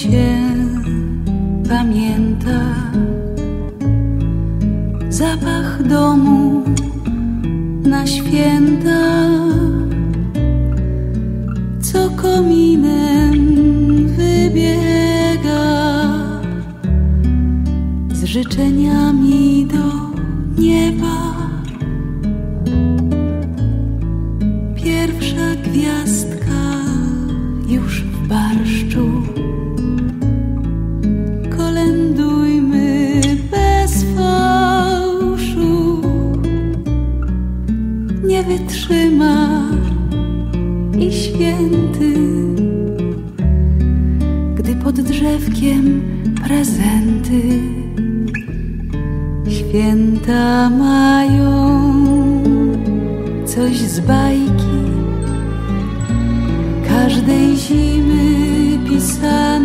Się pamięta zapach domu na święta, co kominem wybiega z życzeniami do nieba. I święty, gdy pod drzewkiem prezenty. Święta mają coś z bajki każdej zimy pisanej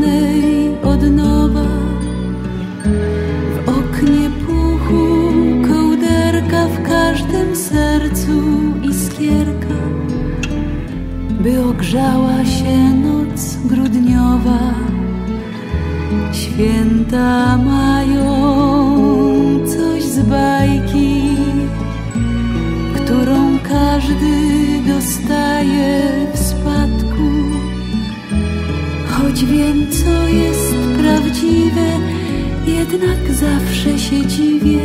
by ogrzała się noc grudniowa. Święta mają coś z bajki którą każdy dostaje w spadku. Choć wiem, co jest prawdziwe, jednak zawsze się dziwię,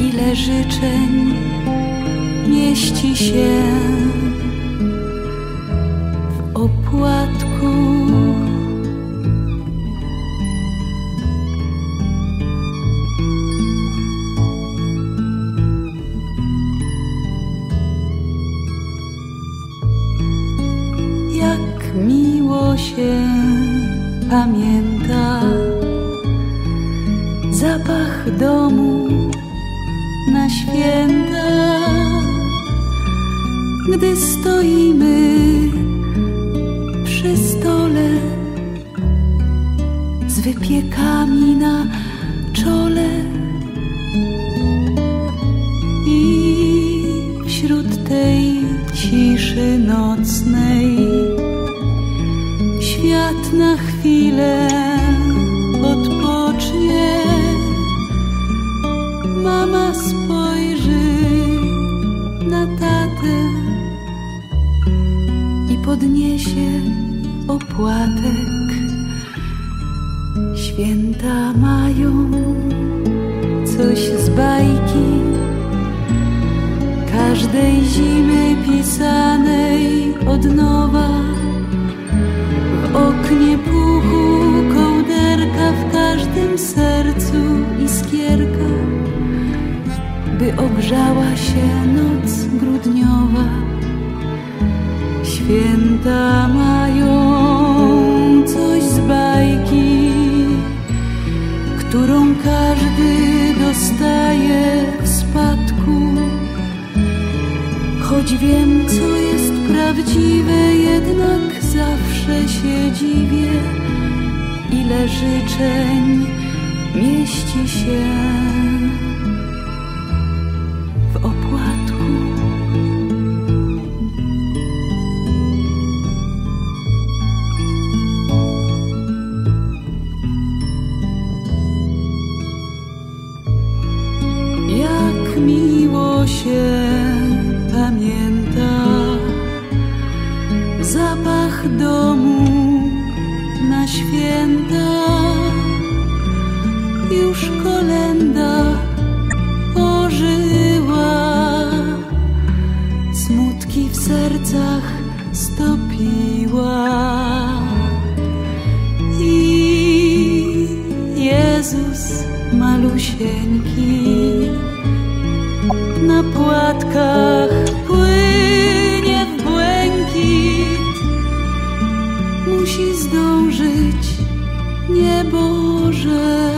ile życzeń mieści się miło się pamięta. Zapach domu na święta, gdy stoimy przy stole z wypiekami na czole i wśród tej ciszy nocnej na chwilę odpocznie. Mama spojrzy na tatę i podniesie opłatek. Święta mają coś z bajki każdej zimy pisanej od. By ogrzała się noc grudniowa. Święta mają coś z bajki, którą każdy dostaje w spadku. Choć wiem, co jest prawdziwe, jednak zawsze się dziwię, ile życzeń mieści się święta. Już kolenda ożyła, smutki w sercach stopiła. I Jezus malusieńki na płatkach nieboże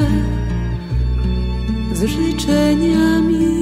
z życzeniami.